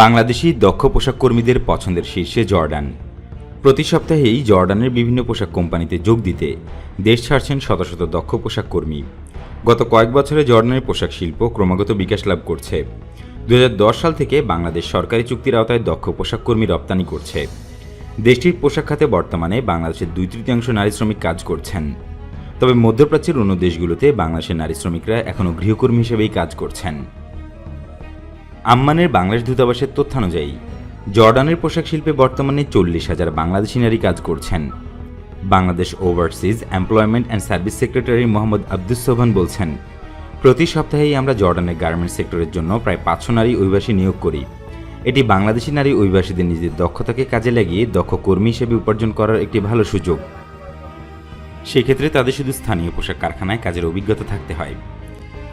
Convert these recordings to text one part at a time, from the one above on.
বাংলাদেশি দক্ষ পোশাক কর্মীদের পছন্দের শীর্ষে জর্ডান। প্রতি সপ্তাহেই জর্ডানের বিভিন্ন পোশাক কোম্পানিতে যোগ দিতে দেশ ছাড়ছেন শত শত দক্ষ পোশাক কর্মী। গত কয়েক বছরে জর্ডানের পোশাক শিল্প ক্রমাগত বিকাশ লাভ করছে। দু হাজার দশ সাল থেকে বাংলাদেশ সরকারি চুক্তির আওতায় দক্ষ পোশাক কর্মী রপ্তানি করছে। দেশটির পোশাক খাতে বর্তমানে বাংলাদেশের দুই তৃতীয়াংশ নারী শ্রমিক কাজ করছেন। তবে মধ্যপ্রাচ্যের অন্য দেশগুলোতে বাংলাদেশের নারী শ্রমিকরা এখনও গৃহকর্মী হিসেবেই কাজ করছেন। আম্মানের বাংলাদেশ দূতাবাসের তথ্যানুযায়ী, জর্ডানের পোশাক শিল্পে বর্তমানে চল্লিশ হাজার বাংলাদেশি নারী কাজ করছেন। Bangladesh overseas employment and service secretary Mohammad Abdus Sobhan বলছেন, প্রতি সপ্তাহেই আমরা জর্ডানের গার্মেন্টস সেক্টরের জন্য প্রায় পাঁচশো নারী অভিবাসী নিয়োগ করি। এটি বাংলাদেশি নারী অভিবাসীদের নিজের দক্ষতাকে কাজে লাগিয়ে দক্ষ কর্মী হিসেবে উপার্জন করার একটি ভালো সুযোগ। সেক্ষেত্রে তাদের শুধু স্থানীয় পোশাক কারখানায় কাজের অভিজ্ঞতা থাকতে হয়।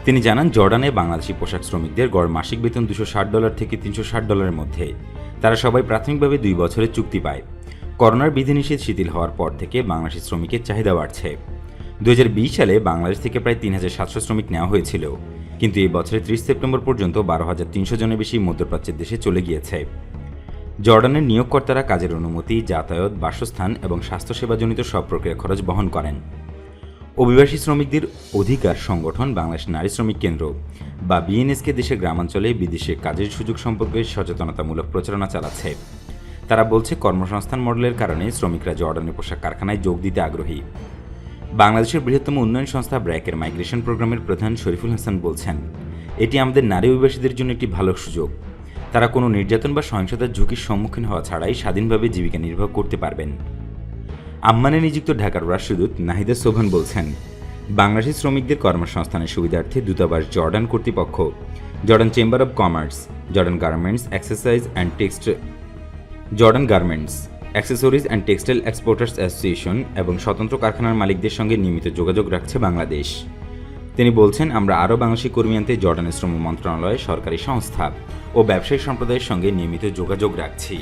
তিনি জানান, জর্ডানে বাংলাদেশি পোশাক শ্রমিকদের গড় মাসিক বেতন দুশো ডলার থেকে তিনশো ষাট ডলারের মধ্যে। তারা সবাই প্রাথমিকভাবে দুই বছরের চুক্তি পায়। করোনার বিধিনিষেধ শিথিল হওয়ার পর থেকে বাংলাদেশি শ্রমিকের চাহিদা বাড়ছে। দু হাজার বিশ সালে বাংলাদেশ থেকে প্রায় তিন হাজার সাতশো শ্রমিক নেওয়া হয়েছিল। কিন্তু এই বছরের ত্রিশ সেপ্টেম্বর পর্যন্ত বারো হাজার তিনশো জনের বেশি মধ্যপ্রাচ্যের দেশে চলে গিয়েছে। জর্ডানের নিয়োগকর্তারা কাজের অনুমতি, যাতায়াত, বাসস্থান এবং স্বাস্থ্যসেবাজনিত সব প্রক্রিয়া খরচ বহন করেন। অভিবাসী শ্রমিকদের অধিকার সংগঠন বাংলাদেশ নারী শ্রমিক কেন্দ্র বা বিএনএসকে দেশের গ্রামাঞ্চলে বিদেশে কাজের সুযোগ সম্পর্কে সচেতনতামূলক প্রচারণা চালাচ্ছে। তারা বলছে, কর্মসংস্থান মডেলের কারণে শ্রমিকরা জর্ডানের পোশাক কারখানায় যোগ দিতে আগ্রহী। বাংলাদেশের বৃহত্তম উন্নয়ন সংস্থা ব্র্যাকের মাইগ্রেশন প্রোগ্রামের প্রধান শরীফুল হাসান বলছেন, এটি আমাদের নারী অভিবাসীদের জন্য একটি ভালো সুযোগ। তারা কোনো নির্যাতন বা সহিংসতার ঝুঁকির সম্মুখীন হওয়া ছাড়াই স্বাধীনভাবে জীবিকা নির্বাহ করতে পারবেন। আম্মানে নিযুক্ত ঢাকার রাষ্ট্রদূত নাহিদা সোভান বলছেন, বাংলাদেশি শ্রমিকদের কর্মসংস্থানের সুবিধার্থে দূতাবাস জর্ডান কর্তৃপক্ষ, Jordan chamber of commerce, Jordan garments, exercise and text Jordan garments, accessories and textile exporters association এবং স্বতন্ত্র কারখানার মালিকদের সঙ্গে নিয়মিত যোগাযোগ রাখছে বাংলাদেশ। তিনি বলছেন, আমরা আরও বাংলাদেশি কর্মী আনতে জর্ডানের শ্রম মন্ত্রণালয় সরকারি সংস্থা ও ব্যবসায়ী সম্প্রদায়ের সঙ্গে নিয়মিত যোগাযোগ রাখছি।